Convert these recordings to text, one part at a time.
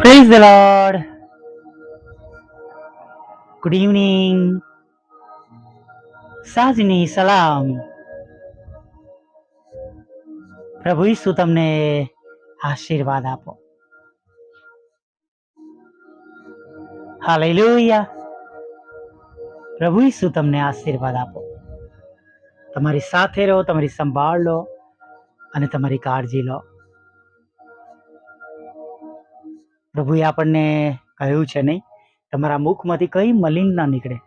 Praise the Lord. Good evening. સાજની સલામ પ્રભુ ઈસુ તમને આશીર્વાદ આપો. હાલેલુયા પ્રભુ ઈસુ તમને આશીર્વાદ આપો. તમારી સાથે રહો, તમારી સંભાળ લો અને તમારી કાળજી લો. પ્રભુએ આપણને કહ્યું છે નહીં, તમારા મુખમાંથી કંઈ મલિન ના નીકળે,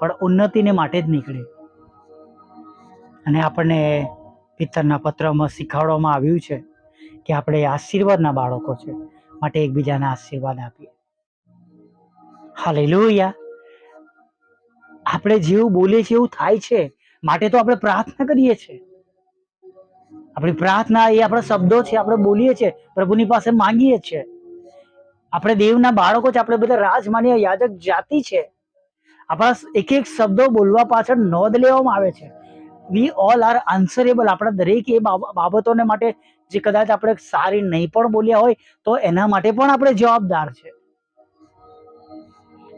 પણ ઉન્નતિને માટે જ નીકળે. અને આપણને પિત્તરના પત્રમાં શીખવાડવામાં આવ્યું છે કે આપણે આશીર્વાદના બાળકો છે, માટે એકબીજાને આશીર્વાદ આપીએ. હાલેલુયા. આપણે જેવું બોલીએ છીએ એવું થાય છે, માટે તો આપણે પ્રાર્થના કરીએ છીએ. આપણી પ્રાર્થના એ આપણા શબ્દો છે, આપણે બોલીએ છીએ, પ્રભુની પાસે માંગીએ છીએ. આપણે દેવના બાળકો છે આપણે બધા રાજમાન્ય યાજક જાતિ છે. આપણા એક એક શબ્દો બોલવા પાછળ નોંધ લેવામાં આવે છે. વી ઓલ આર આન્સરેબલ આપણા દરેક એ બાબ- બાબતોને માટે જે કદાચ આપણે સારી નહીં પણ બોલ્યા હોય, તો એના માટે પણ આપણે જવાબદાર છે.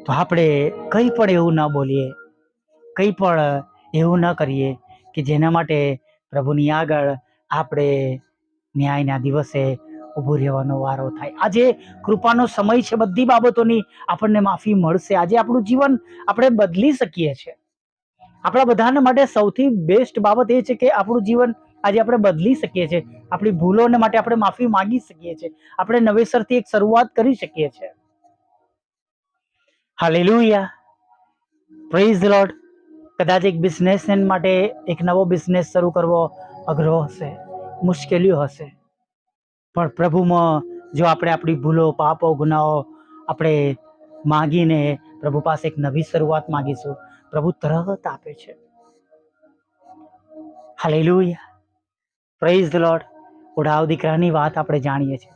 તો આપણે કંઈ પણ એવું ન બોલીએ, કંઈ પણ એવું ન કરીએ કે જેના માટે પ્રભુની આગળ આપણે ન્યાયના દિવસે ઊભું રહેવાનો વારો થાય. આજે કૃપાનો સમય છે બધી બાબતોની. આપણને માફી મળશે. આજે આપણું જીવન આપણે બદલી શકીએ છીએ આપણા બધાને માટે સૌથી બેસ્ટ બાબત એ છે કે આપણું જીવન આજે આપણે બદલી શકીએ છીએ આપણી ભૂલોને માટે આપણે માફી માંગી શકીએ છીએ આપણે નવેસરથી એક શરૂઆત કરી શકીએ છીએ હાલેલુયા પ્રેઝ લોર્ડ કદાચ એક બિઝનેસમેન માટે એક નવો બિઝનેસ શરૂ કરવો અઘરો હશે. મુશ્કેલીઓ હશે. પણ પ્રભુમાં જો આપણે આપણી ભૂલો, પાપો, ગુનાઓ આપણે માગીને પ્રભુ પાસે એક નવી શરૂઆત માગીશું, પ્રભુ તરત આપે છે. હાલેલુયા પ્રેઝ ધ લોર્ડ ઉડાવ દીકરાની વાત આપણે જાણીએ છીએ.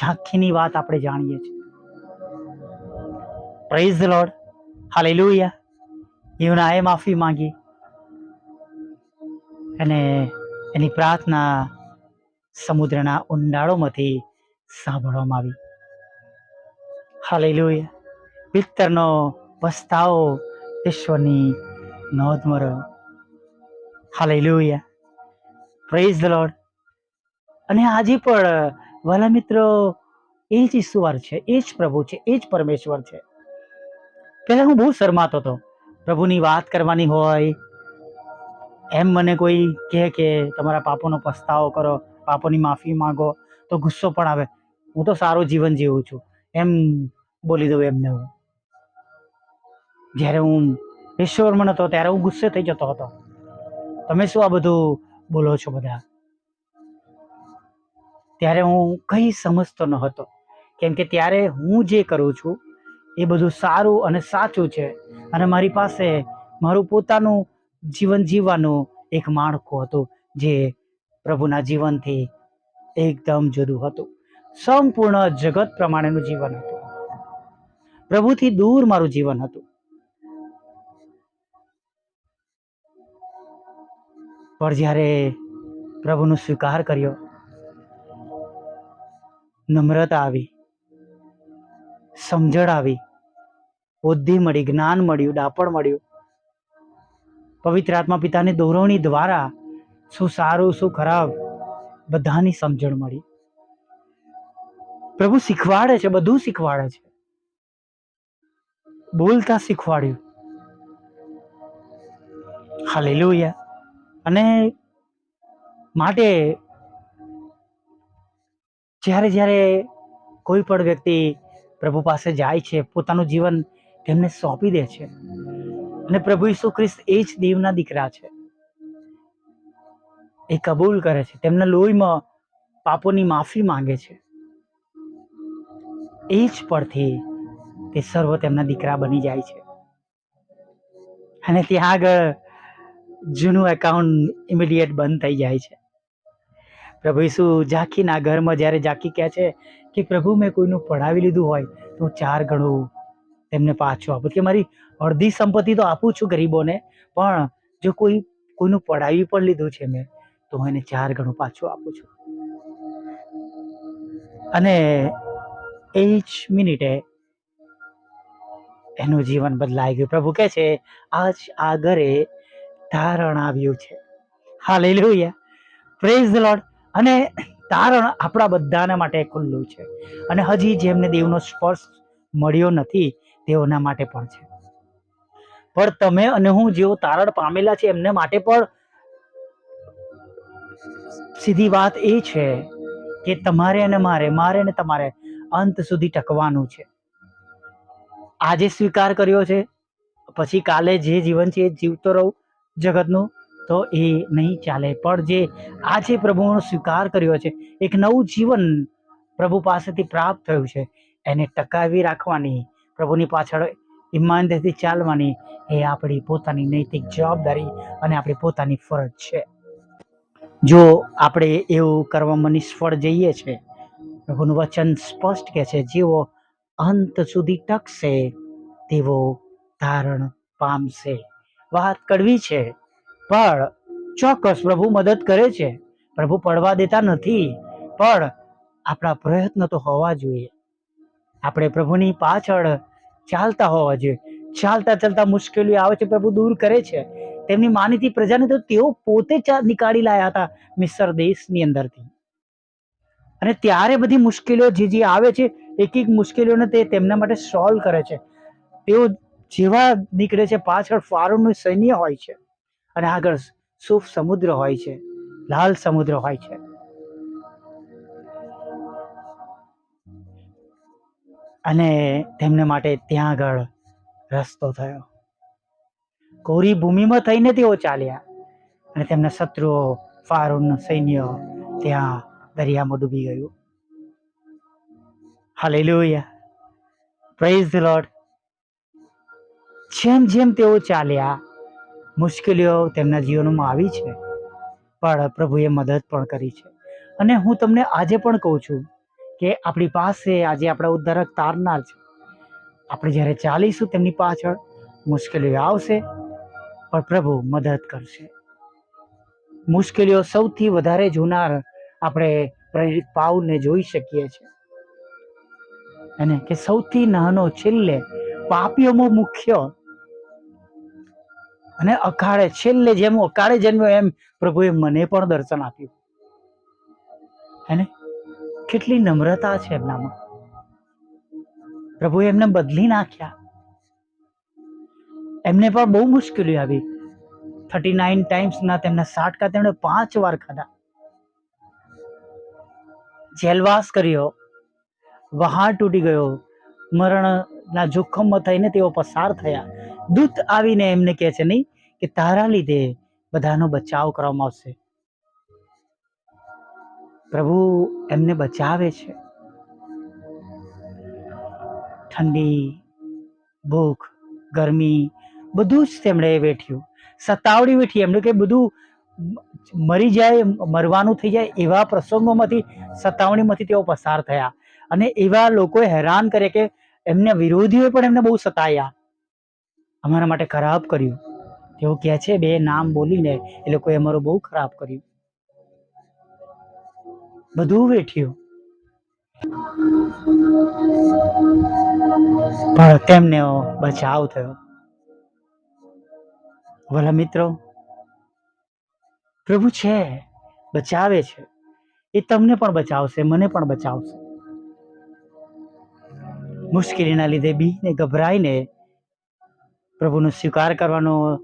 ઝાંખીની વાત આપણે જાણીએ છીએ. પ્રેઝ ધ લોર્ડ હાલેલુયા યુનાએ માફી માંગી. અને એની પ્રાર્થના સમુદ્રના ઊંડાળોમાંથી સાંભળવામાં આવી. હાલેલુયા. પિત્તરનો પસ્તાવો ઈશ્વરની નોંધમાં રહ્યો હાલેલુયા. પ્રેઝ ધ લોર્ડ અને આજે પણ વાલા મિત્રો, એ જ ઈશ્વર છે, એ જ પ્રભુ છે, એ જ પરમેશ્વર છે. પહેલા હું બહુ શરમાતો હતો. પ્રભુની વાત કરવાની હોય, એમ મને કોઈ કહે કે તમારા પાપોનો પસ્તાવો કરો પાપોની માફી માંગો તો ગુસ્સો પણ આવે. હું તો સારું જીવન જીવું છું. એમ બોલી દઉં એમને હું. જ્યારે હું ઈશ્વરમાં નહોતો ત્યારે હું ગુસ્સે થઈ જતો હતો. તમે શું આ બધું બોલો છો બધા? ત્યારે હું કંઈ સમજતો ન હતો કેમ કે ત્યારે હું જે કરું છું, એ બધું સારું અને સાચું છે. અને મારી પાસે મારું પોતાનું જીવન જીવવાનું એક માળખું હતું, જે પ્રભુના જીવનથી એકદમ જુદું હતું. સંપૂર્ણ જગત પ્રમાણેનું જીવન હતું. પ્રભુથી દૂર મારું જીવન હતું. પણ જ્યારે પ્રભુનો સ્વીકાર કર્યો, નમ્રતા આવી, સમજણ આવી, બુદ્ધિ મળી, જ્ઞાન મળ્યું, ડાપણ મળ્યું, પવિત્ર આત્મા પિતાની દોરવણી દ્વારા શું સારું, શું ખરાબ? બધાની સમજણ મળી. પ્રભુ શીખવાડે છે, બધું શીખવાડે છે. બોલતા શીખવાડ્યું. હાલેલુયા. અને માટે જ્યારે જ્યારે કોઈ પણ વ્યક્તિ પ્રભુ પાસે જાય છે, પોતાનું જીવન તેમને સોંપી દે છે. અને પ્રભુ ઈસુ ખ્રિસ્ત એ જ દેવના દીકરા છે. એ કબૂલ કરે છે. તેમના લોહીમાં પાપોની માફી માંગે છે. એ જ પરથી તે સર્વ તેમના દીકરા બની જાય છે. અને ત્યાં આગળ જૂનું એકાઉન્ટ ઇમિડિયેટ બંધ થઈ જાય છે. પ્રભુ ઈસુ ઝાંખીના ઘરમાં જ્યારે ઝાંખી કહે છે કે, પ્રભુ, મેં કોઈનું પડાવી લીધું હોય તો ચાર ગણું તેમને પાછું આપું. કે મારી અડધી સંપત્તિ તો આપું છું ગરીબોને, પણ જો કોઈ, કોઈનું પડાવી પણ લીધું છે મેં તો હું એને ચાર ગણું પાછું આપું છું. અને એ જ મિનિટે એનું જીવન બદલાઈ ગયું. પ્રભુ કહે છે, આજ આ ઘરે તારણ આવ્યું છે. હા લઈ લેવું પ્રેઝ ધ લોર્ડ અને તારણ આપણા બધાના માટે ખુલ્લું છે. અને હજી જેમને દેવનો સ્પર્શ મળ્યો નથી, તેઓના માટે પણ છે. પણ તમે અને હું જેઓ તારણ પામેલા છે એમને માટે પણ સીધી વાત એ છે કે તમારે અને મારે મારે અને તમારે અંત સુધી ટકવાનું છે. આજે સ્વીકાર કર્યો છે, પછી કાલે જે જીવન છે એ જીવતો રહું જગતનું, તો એ નહીં ચાલે. પણ જે આજે પ્રભુનો સ્વીકાર કર્યો છે, એક નવું જીવન પ્રભુ પાસેથી પ્રાપ્ત થયું છે, એને ટકાવી રાખવાની, પ્રભુની પાછળ ઈમાનદારીથી ચાલવાની એ આપણી પોતાની નૈતિક જવાબદારી અને આપણી પોતાની ફરજ છે. જો આપણે એવું કરવામાં નિષ્ફળ જઈએ છે, પ્રભુનું વચન સ્પષ્ટ કહે છે, જેઓ અંત સુધી ટકશે તેવો ધારણ પામશે. વાત કડવી છે, પણ ચોક્કસ પ્રભુ મદદ કરે છે. પ્રભુ પડવા દેતા નથી, પણ આપણા પ્રયત્ન તો હોવા જોઈએ. આપણે પ્રભુની પાછળ ચાલતા હોવા જોઈએ. ચાલતા ચાલતા મુશ્કેલીઓ આવે છે, પ્રભુ દૂર કરે છે. તેમની માનીતી પ્રજાને તો તેઓ પોતે નીકાળી લાયા હતા મિસર દેશની અંદરથી. અને ત્યારે બધી મુશ્કેલીઓ જે જે આવે છે એક એક મુશ્કેલીઓને તે તેમના માટે સોલ્વ કરે છે. તેઓ જેવા નીકળે છે, પાછળ ફારૂનું સૈન્ય હોય છે અને આગળ સુફ સમુદ્ર હોય છે, લાલ સમુદ્ર હોય છે. અને તેમને માટે ત્યાં આગળ રસ્તો થયો. કોરી ભૂમિમાં થઈને તેઓ ચાલ્યા. અને તેમના શત્રુઓ, ફારૂન, સૈન્ય ત્યાં દરિયામાં ડૂબી ગયું. હાલેલુયા. પ્રેઝ ધ લોર્ડ જેમ જેમ તેઓ ચાલ્યા, મુશ્કેલીઓ તેમના જીવનમાં આવી છે, પણ પ્રભુએ મદદ પણ કરી છે. અને હું તમને આજે પણ કહું છું કે આપણી પાસે આજે આપણા ઉદ્ધારક તારનાર છે. આપણે જ્યારે ચાલીશું તેમની પાછળ, મુશ્કેલીઓ આવશે પણ પ્રભુ મદદ કરશે. મુશ્કેલીઓ સૌથી વધારે જોનાર આપણે પ્રેરિત પાઉલને જોઈ શકીએ છીએ અને કે સૌથી નાનો છેલ્લે પાપીઓમાં મુખ્ય અને અકાળે છેલ્લે જેમ અકાળે જન્મ્યો એમ પ્રભુએ મને પણ દર્શન આપ્યું. હેને કેટલી નમ્રતા છે એમનામાં. પ્રભુએ એમને બદલી નાખ્યા. એમને પણ બહુ મુશ્કેલી આવી. થર્ટી નાઇન ટાઈમ્સના તેમના સાટકા તેમણે પાંચ વાર ખાધા. જેલવાસ કર્યો. વહાણ તૂટી ગયો. મરણના જોખમમાં થઈને તેઓ પસાર થયા. દૂત આવીને એમને કહે છે, નહીં, કે તારા લીધે બધાનો બચાવ કરવામાં આવશે. પ્રભુ એમને બચાવે છે. ઠંડી, ભૂખ, ગરમી બધું જ તેમણે વેઠ્યું. સતાવડી વેઠી. એમણે કે બધું મરી જાય, મરવાનું થઈ જાય એવા પ્રસંગોમાંથી સતાવણીમાંથી તેઓ પસાર થયા. અને એવા લોકોએ હેરાન કરે કે એમના વિરોધીઓએ પણ એમને બહુ સતાયા. અમારા માટે ખરાબ કર્યું. તેઓ કહે છે, બે નામ બોલીને એ લોકોએ અમારું બહુ ખરાબ કર્યું. બધું વેઠ્યું. પણ તેમને બચાવ થયો. ભલા મિત્રો, પ્રભુ છે, બચાવે છે. એ તમને પણ બચાવશે, મને પણ બચાવશે. મુશ્કેલીના લીધે, બીને ગભરાઈને પ્રભુનો સ્વીકાર કરવાનો,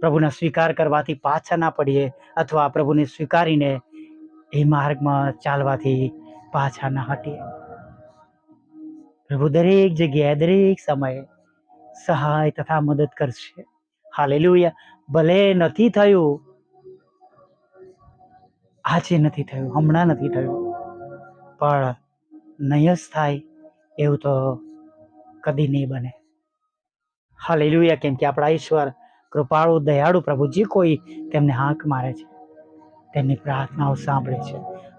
પ્રભુના સ્વીકાર કરવાથી પાછા ના પડીએ અથવા પ્રભુને સ્વીકારીને એ માર્ગમાં ચાલવાથી પાછા ના હટીએ. પ્રભુ દરેક જગ્યાએ, દરેક સમયે સહાય તથા મદદ કરશે. હાલેલુયા. ભલે નથી થયું. આજે નથી થયું, હમણાં નથી થયું. પણ જ થાય એવું તો કદી નહીં બને. હાલેલુયા, કેમ કે આપણા ઈશ્વર કૃપાળુ, દયાળુ પ્રભુ જે કોઈ તેમને હાંક મારે છે. તેમની પ્રાર્થનાઓ સાંભળે છે.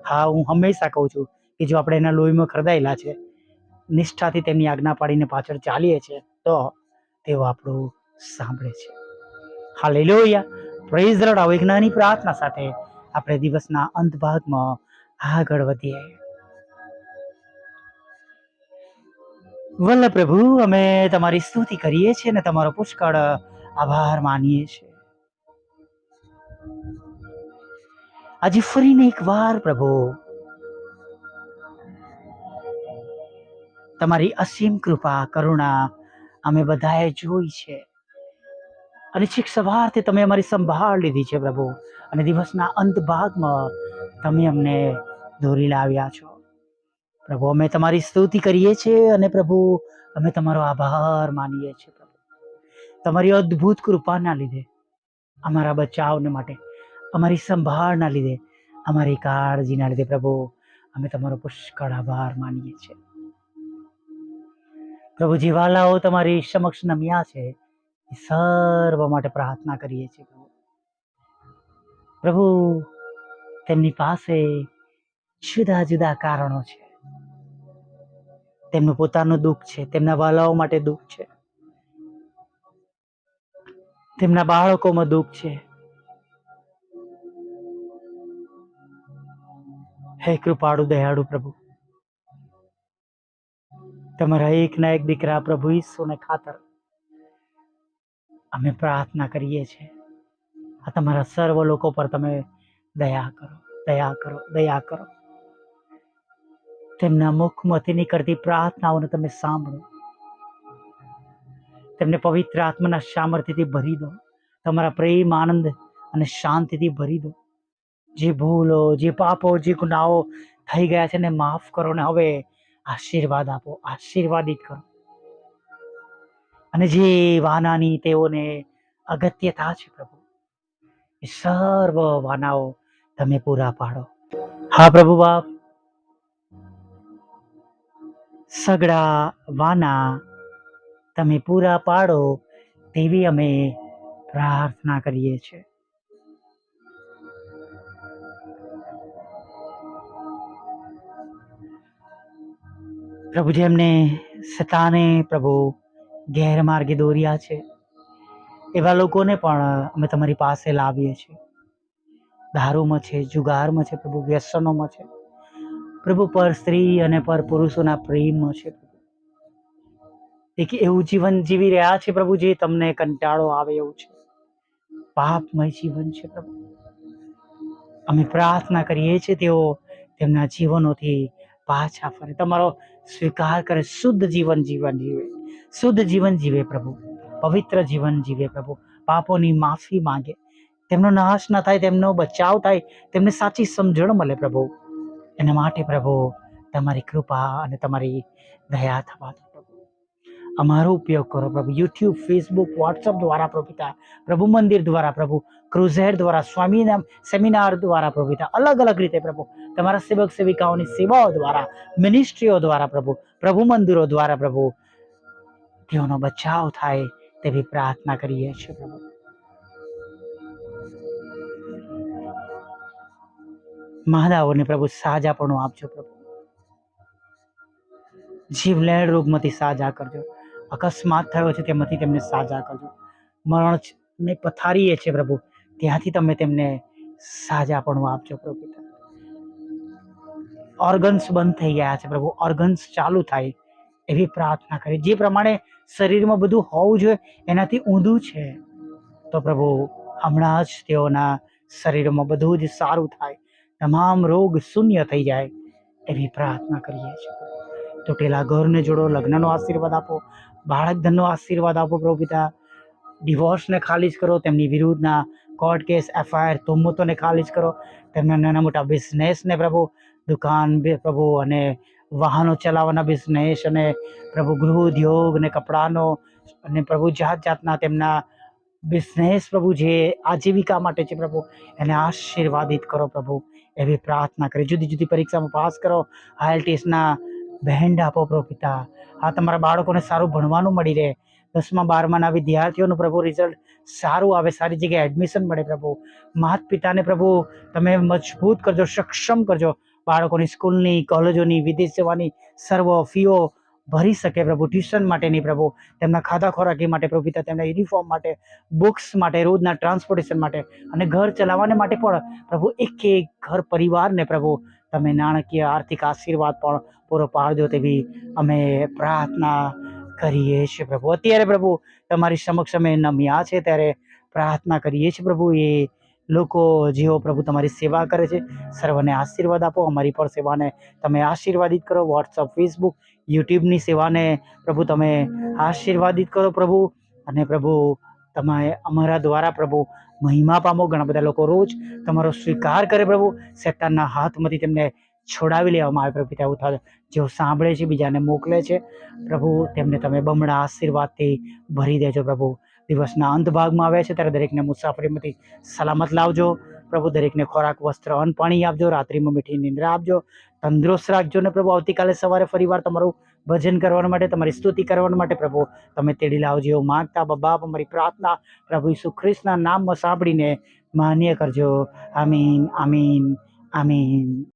હા, હું હંમેશા કહું છું કે જો આપણે એના લોહીમાં ખરદાયેલા છે, નિષ્ઠાથી તેમની આજ્ઞા પાડીને પાછળ ચાલીએ છીએ તો તેઓ આપણું સાંભળે છે. હાલેલુયા. પ્રેઝ લોર્ડ આવો એક નાની પ્રાર્થના સાથે આપણે દિવસના અંત ભાગમાં આગળ વધીએ. વલ્લભ પ્રભુ, અમે તમારી સ્તુતિ કરીએ છીએ અને તમારો પુષ્કળ આભાર માનીએ છીએ. આજે ફરીને એકવાર પ્રભુ, તમારી અસીમ કૃપા, કરુણા અમે બધાએ જોઈ છે. અને છેક સવારથી તમે અમારી સંભાળ લીધી છે પ્રભુ. અને દિવસના અંત ભાગમાં તમે અમને દોરી લાવ્યા છો. પ્રભુ, અમે તમારી સ્તુતિ કરીએ છીએ અને પ્રભુ, અમે તમારો આભાર માનીએ છીએ પ્રભુ. તમારી અદ્ભુત કૃપાના લીધે, અમારા બચાવને માટે, અમારી સંભાળના લીધે, અમારી કાળજીના લીધે પ્રભુ, અમે તમારો પુષ્કળ આભાર માનીએ છીએ. પ્રભુ, જીવાલાઓ તમારી સમક્ષ નમ્યા છે. સર્વ માટે પ્રાર્થના કરીએ છીએ પ્રભુ. પ્રભુ, તેમની પાસે જુદા જુદા કારણો છે. તેમનું પોતાનું દુઃખ છે, તેમના વાલાઓ માટે દુઃખ છે. તેમના બાળકોમાં દુઃખ છે. હે કૃપાળુ, દયાળુ પ્રભુ. તમારા એક ના એક દીકરા પ્રભુ ઈસુને ખાતર અમે પ્રાર્થના કરીએ છીએ. આ તમારા સર્વ લોકો પર તમે દયા કરો દયા કરો દયા કરો. તેમના મુખમાંથી નીકળતી પ્રાર્થનાઓને તમે સાંભળો. તેમને પવિત્ર આત્માના સામર્થ્યથી ભરી દો. તમારા પ્રેમ, આનંદ અને શાંતિથી ભરી દો. જે ભૂલો, જે પાપો, જે ગુનાઓ થઈ ગયા છે ને માફ કરો ને હવે આશીર્વાદ આપો, આશીર્વાદિત કરો. અને જે વાનાની તેઓને અગત્યતા છે પ્રભુ, એ સર્વ વાનાઓ તમે પૂરા પાડો. હા પ્રભુ બાપ. સગડા વાના તમે પૂરા પાડો તેવી અમે પ્રાર્થના કરીએ છીએ. પ્રભુ જેમને સતાને પ્રભુ ગેરમાર્ગે દોર્યા છે. એવા લોકોને પણ અમે તમારી પાસે લાવીએ છીએ. દારૂમાં છે, જુગારમાં છે, પ્રભુ, વ્યસનોમાં છે. પ્રભુ, પર સ્ત્રી અને પર પુરુષોના પ્રેમમાં છે. એક એવું જીવન જીવી રહ્યા છે, પ્રભુ, જે તમને કંટાળો આવે એવું છે. પાપમય જીવન છે, પ્રભુ. અમે પ્રાર્થના કરીએ છીએ તેઓ તેમના જીવનોથી પાછા ફરે. તમારો સ્વીકાર કરે, શુદ્ધ જીવન જીવન જીવે. શુદ્ધ જીવન જીવે પ્રભુ, પવિત્ર જીવન જીવે પ્રભુ, પાપોની માફી માંગે. તેમનો નાશ ન થાય, તેમનો બચાવ થાય, તેમને સાચી સમજણ મળે પ્રભુ. એના માટે પ્રભુ, તમારી કૃપા અને તમારી દયા થવા દો પ્રભુ. અમારો ઉપયોગ કરો પ્રભુ. યુટ્યુબ ફેસબુક વોટ્સઅપ દ્વારા પ્રભુતા, પ્રભુ મંદિર દ્વારા પ્રભુ ક્રુઝેર દ્વારા સ્વામીના સેમિનાર દ્વારા પ્રભુતા, અલગ અલગ રીતે પ્રભુ. તમારા સેવક સેવિકાઓની સેવાઓ દ્વારા મિનિસ્ટ્રીઓ દ્વારા પ્રભુ પ્રભુ મંદિરો દ્વારા પ્રભુ તેઓનો બચાવ થાય તેવી પ્રાર્થના કરીએ છીએ પ્રભુ. મહાદાઓને પ્રભુ સાજાપણું આપજો પ્રભુ. જીવલેણ રોગમાંથી સાજા કરજો. અકસ્માત થયો છે તેમાંથી તેમને સાજા કરજો. મરણ ને પથારીએ છે પ્રભુ. ત્યાંથી તમે તેમને સાજાપણું આપજો પ્રભુ. ઓર્ગન્સ બંધ થઈ ગયા છે પ્રભુ. ઓર્ગન્સ ચાલુ થાય. એવી પ્રાર્થના કરી. જે પ્રમાણે શરીરમાં બધું હોવું જોઈએ, એનાથી ઊંધું છે. તો પ્રભુ, હમણાં જ તેઓના શરીરમાં બધું જ સારું થાય. તમામ રોગ શૂન્ય થઈ જાય એવી પ્રાર્થના કરીએ છીએ. તૂટેલા ઘરને જોડો, લગ્નનો આશીર્વાદ આપો બાળક ધનનો આશીર્વાદ આપો પ્રભુ પિતા. ડિવોર્સને ખાલીજ કરો, તેમની વિરુદ્ધના કોર્ટ કેસ, એફઆઈઆર ખાલી ખાલીજ કરો. તેમના નાના મોટા બિઝનેસને પ્રભુ, દુકાન પ્રભુ અને વાહનો ચલાવવાના બિઝનેસ અને પ્રભુ ગૃહ ઉદ્યોગ અને કપડાનો અને પ્રભુ જાત જાતના તેમના બિઝનેસ પ્રભુ જે આજીવિકા માટે છે પ્રભુ, એને આશીર્વાદિત કરો પ્રભુ. એવી પ્રાર્થના કરી. જુદી જુદી પરીક્ષામાં પાસ કરો. આઈએલટીએસના બેન્ડ આપો પ્રભુ પિતા. આ તમારા બાળકોને સારું ભણવાનું મળી રહે. દસમા, બારમાના વિદ્યાર્થીઓનું પ્રભુ રિઝલ્ટ સારું આવે, સારી જગ્યાએ એડમિશન મળે પ્રભુ. માત પિતાને પ્રભુ તમે મજબૂત કરજો, સક્ષમ કરજો. બાળકોની સ્કૂલની, કોલેજોની વિદેશ જવાની સર્વ ફીઓ ભરી શકે પ્રભુ. ટ્યુશન માટેની પ્રભુ. તેમના ખાધા ખોરાકી માટે પ્રભુ પિતા, તેમના યુનિફોર્મ માટે, બુક્સ માટે, રોજના ટ્રાન્સપોર્ટેશન માટે અને ઘર ચલાવવાને માટે પણ પ્રભુ એક એક ઘર પરિવારને પ્રભુ તમે નાણાકીય આર્થિક આશીર્વાદ પણ પૂરો પાડજો તેવી અમે પ્રાર્થના કરીએ છીએ પ્રભુ. અત્યારે પ્રભુ તમારી સમક્ષ અમે નમ્યા છે ત્યારે પ્રાર્થના કરીએ છીએ પ્રભુ. એ લોકો જેઓ પ્રભુ તમારી સેવા કરે છે, સર્વને આશીર્વાદ આપો, અમારી પણ સેવાને તમે આશીર્વાદિત કરો. વોટ્સઅપ ફેસબુક યુટ્યુબની સેવાને પ્રભુ તમે આશીર્વાદિત કરો પ્રભુ. અને પ્રભુ, તમે અમારા દ્વારા પ્રભુ મહિમા પામો. ઘણા બધા લોકો રોજ તમારો સ્વીકાર કરે પ્રભુ. શેતાનના હાથમાંથી તેમને છોડાવી લેવામાં આવે પ્રભુ. પિતા એવું જેઓ સાંભળે છે, બીજાને મોકલે છે, પ્રભુ તેમને તમે બમણા આશીર્વાદથી ભરી દેજો પ્રભુ. દિવસના અંત ભાગમાં આવ્યા છે ત્યારે દરેકને મુસાફરીમાંથી સલામત લાવજો. પ્રભુ, દરેકને ખોરાક, વસ્ત્ર, અન્ન, પાણી આપજો. રાત્રિમાં મીઠી નિંદ્રા આપજો. તંદુરસ્ત રાખજો ને પ્રભુ, આવતીકાલે સવારે ફરીવાર તમારું ભજન કરવા માટે, તમારી સ્તુતિ કરવા માટે પ્રભુ, તમે તેડી લાવજો. એવું માગતા બાપ, અમારી પ્રાર્થના પ્રભુ ઈસુ નામમાં સાંભળીને માન્ય કરજો. આમીન આમીન આમીન.